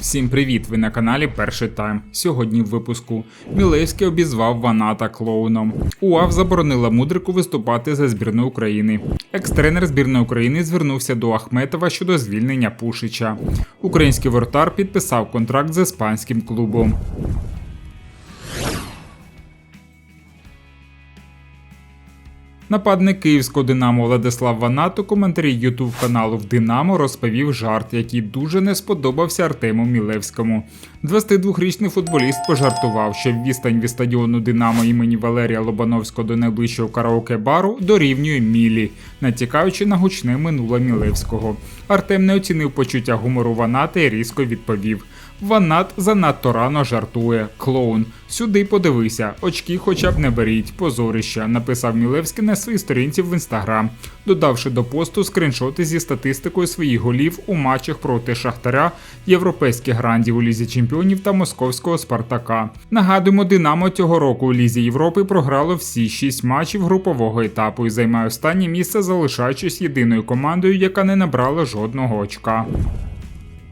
Всім привіт! Ви на каналі Перший Тайм. Сьогодні в випуску Мілевський обізвав Ваната клоуном. УАВ заборонила мудрику виступати за збірну України. Екс-тренер збірної України звернувся до Ахметова щодо звільнення Пушича. Український вортар підписав контракт з іспанським клубом. Нападник київського Динамо Владислав Ванат коментарі Ютуб каналу в Динамо розповів жарт, який дуже не сподобався Артему Мілевському. 22-річний футболіст пожартував, що відстань від стадіону Динамо імені Валерія Лобановського до найближчого караоке-бару дорівнює мілі, натякаючи на гучне минуле Мілевського. Артем не оцінив почуття гумору Ваната і різко відповів. Ванат занадто рано жартує. Клоун. Сюди подивися, очки хоча б не беріть, позорища, написав Мілевський на своїй сторінці в інстаграм, додавши до посту скріншоти зі статистикою своїх голів у матчах проти Шахтаря, європейських грандів у Лізі Чемпіонів та московського Спартака. Нагадуємо, Динамо цього року у Лізі Європи програло всі шість матчів групового етапу і займає останнє місце, залишаючись єдиною командою, яка не набрала жодного очка.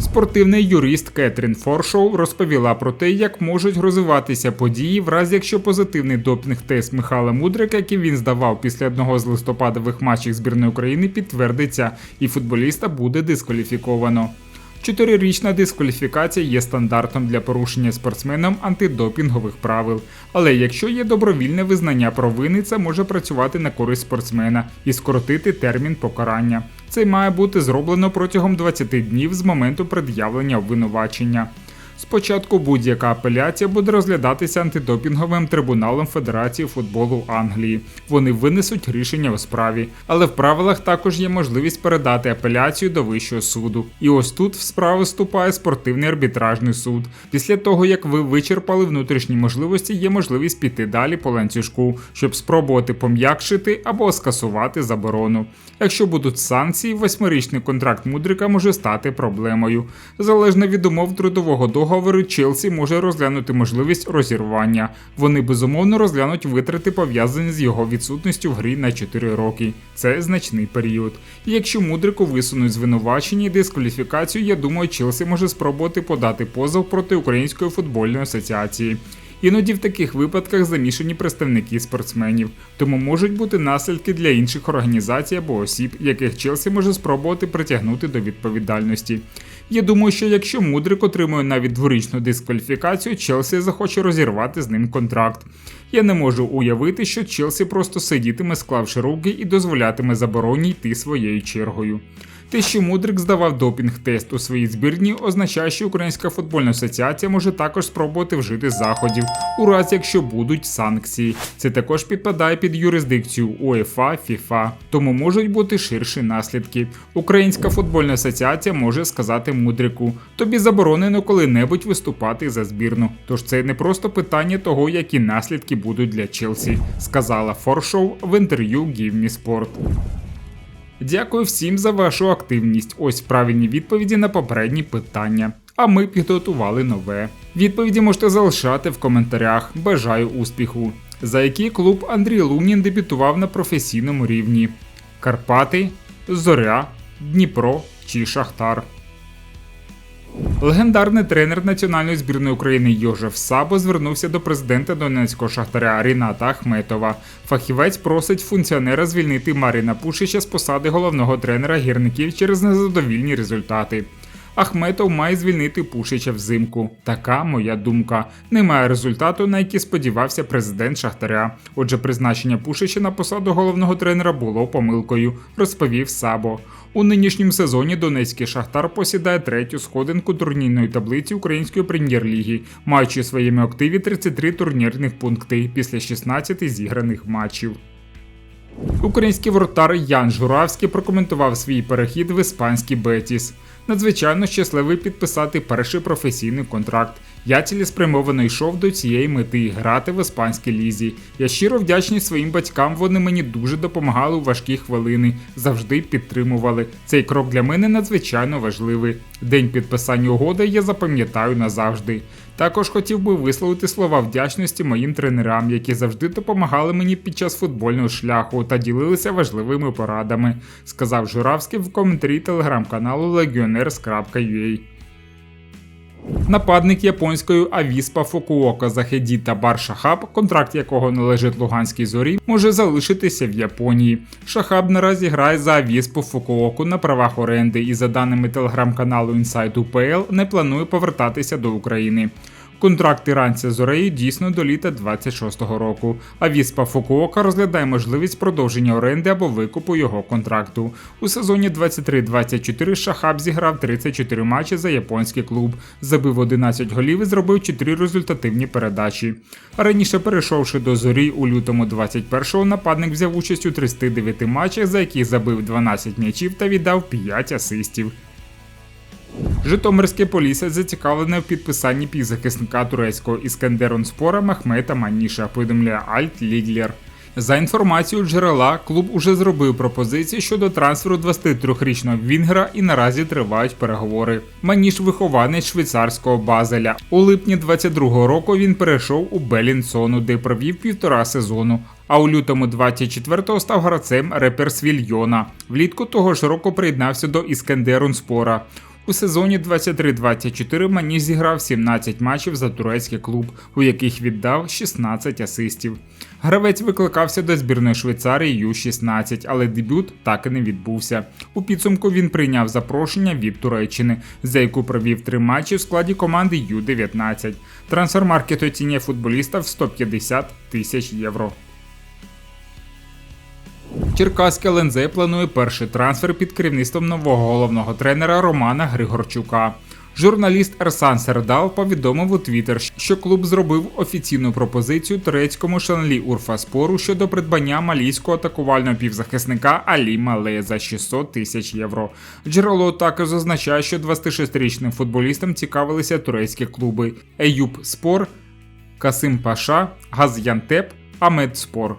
Спортивний юрист Кетрін Форшоу розповіла про те, як можуть розвиватися події, в разі якщо позитивний допінг-тест Михайла Мудрика, який він здавав після одного з листопадових матчів збірної України, підтвердиться, і футболіста буде дискваліфіковано. Чотирирічна дискваліфікація є стандартом для порушення спортсменом антидопінгових правил. Але якщо є добровільне визнання провини, це може працювати на користь спортсмена і скоротити термін покарання. Це має бути зроблено протягом 20 днів з моменту пред'явлення обвинувачення. Спочатку будь-яка апеляція буде розглядатися антидопінговим трибуналом Федерації футболу Англії. Вони винесуть рішення у справі, але в правилах також є можливість передати апеляцію до вищого суду. І ось тут в справу вступає спортивний арбітражний суд. Після того як ви вичерпали внутрішні можливості, є можливість піти далі по ланцюжку, щоб спробувати пом'якшити або скасувати заборону. Якщо будуть санкції, восьмирічний контракт мудрика може стати проблемою. Залежно від умов трудового договору, Челсі може розглянути можливість розірвання. Вони безумовно розглянуть витрати пов'язані з його відсутністю в грі на 4 роки. Це значний період. І якщо мудрику висунуть звинувачення і дискваліфікацію, я думаю, Челсі може спробувати подати позов проти Української футбольної асоціації. Іноді в таких випадках замішані представники спортсменів, тому можуть бути наслідки для інших організацій або осіб, яких Челсі може спробувати притягнути до відповідальності. Я думаю, що якщо Мудрик отримує навіть дворічну дискваліфікацію, Челсі захоче розірвати з ним контракт. Я не можу уявити, що Челсі просто сидітиме, склавши руки і дозволятиме забороні йти своєю чергою. Те, що Мудрик здавав допінг-тест у своїй збірні, означає, що Українська футбольна асоціація може також спробувати вжити заходів, у разі якщо будуть санкції. Це також підпадає під юрисдикцію УЕФА, ФІФА, тому можуть бути ширші наслідки. Українська футбольна асоціація може сказати Мудрику: тобі заборонено коли-небудь виступати за збірну. Тож це не просто питання того, які наслідки будуть для Челсі, сказала Форшоу в інтерв'ю Give Me Sport. Дякую всім за вашу активність. Ось правильні відповіді на попередні питання. А ми підготували нове. Відповіді можете залишати в коментарях. Бажаю успіху. За який клуб Андрій Лунін дебютував на професійному рівні: Карпати, Зоря, Дніпро чи Шахтар. Легендарний тренер національної збірної України Йожеф Сабо звернувся до президента Донецького шахтаря Ріната Ахметова. Фахівець просить функціонера звільнити Маріна Пушича з посади головного тренера гірників через незадовільні результати. Ахметов має звільнити Пушича взимку. Така моя думка. Немає результату, на який сподівався президент Шахтаря. Отже, призначення Пушича на посаду головного тренера було помилкою, розповів Сабо. У нинішньому сезоні Донецький Шахтар посідає третю сходинку турнірної таблиці Української прем'єр-ліги, маючи в своєму активі 33 турнірних пункти після 16 зіграних матчів. Український воротар Ян Журавський прокоментував свій перехід в іспанський Бетіс. Надзвичайно щасливий підписати перший професійний контракт. Я цілеспрямовано йшов до цієї мети грати в іспанській лізі. Я щиро вдячний своїм батькам. Вони мені дуже допомагали у важкі хвилини, завжди підтримували. Цей крок для мене надзвичайно важливий. День підписання угоди я запам'ятаю назавжди. Також хотів би висловити слова вдячності моїм тренерам, які завжди допомагали мені під час футбольного шляху та ділилися важливими порадами, сказав Журавський в коментарі телеграм-каналу legioners.ua. Нападник японської Авіспа Фукуока Захедіта Бар Шахаб, контракт якого належить Луганській зорі, може залишитися в Японії. Шахаб наразі грає за Авіспу Фукуоку на правах оренди і, за даними телеграм-каналу Inside UPL, не планує повертатися до України. Контракт іранця з дійсно до літа 26-го року. А Віспа Фукуока розглядає можливість продовження оренди або викупу його контракту. У сезоні 23-24 Шахаб зіграв 34 матчі за японський клуб, забив 11 голів і зробив 4 результативні передачі. Раніше перейшовши до зорі у лютому 21-го, нападник взяв участь у 39 матчах, за які забив 12 м'ячів та віддав 5 асистів. Житомирське полісся зацікавлене в підписанні півзахисника турецького Іскандеронспора Мехмета Маніша, повідомляє Альт Ліглер. За інформацією джерела, клуб уже зробив пропозиції щодо трансферу 23-річного Вінгера і наразі тривають переговори. Маніш вихованець швейцарського базеля. У липні 22-го року він перейшов у Белінсону, де провів півтора сезону. А у лютому 24-го став гравцем Реперсвільйона. Влітку того ж року приєднався до Іскандерунспора. У сезоні 23-24 Маніш зіграв 17 матчів за турецький клуб, у яких віддав 16 асистів. Гравець викликався до збірної Швейцарії Ю-16, але дебют так і не відбувся. У підсумку він прийняв запрошення від Туреччини, за яку провів три матчі в складі команди Ю-19. Трансфермаркет оцінює футболіста в 150 тисяч євро. Черкаське ЛНЗ планує перший трансфер під керівництвом нового головного тренера Романа Григорчука. Журналіст Ерсан Сердал повідомив у Твіттер, що клуб зробив офіційну пропозицію турецькому шанлі Урфаспору щодо придбання малійського атакувального півзахисника Алі Мале за 600 тисяч євро. Джерело також зазначає, що 26-річним футболістам цікавилися турецькі клуби Еюб Спор, Касим Паша, Газ'янтеп, Амед Спор.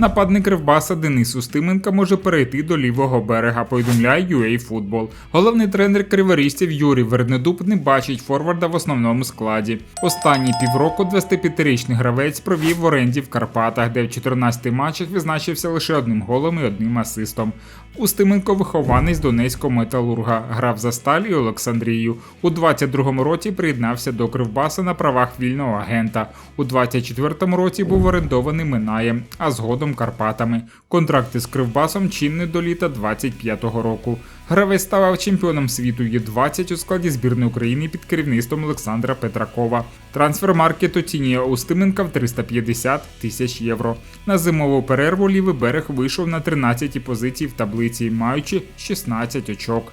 Нападник Кривбаса Денис Устименка може перейти до лівого берега, повідомляє UA Football. Головний тренер криворістів Юрій Вернедуб не бачить форварда в основному складі. Останні півроку 25-річний гравець провів в оренді в Карпатах, де в 14 матчах відзначився лише одним голом і одним асистом. Устименко вихованець Донецького металурга, грав за Сталь і Олександрію. У 22-му році приєднався до Кривбаса на правах вільного агента. У 24-му році був орендований Минаєм, а згодом Карпатами. Контракти з Кривбасом чинний до літа 25-го року. Гравець ставав чемпіоном світу Є-20 у складі збірної України під керівництвом Олександра Петракова. Трансфер Трансфермаркет оцінює Устименка в 350 тисяч євро. На зимову перерву лівий берег вийшов на 13-й позиції в таблиці, маючи 16 очок.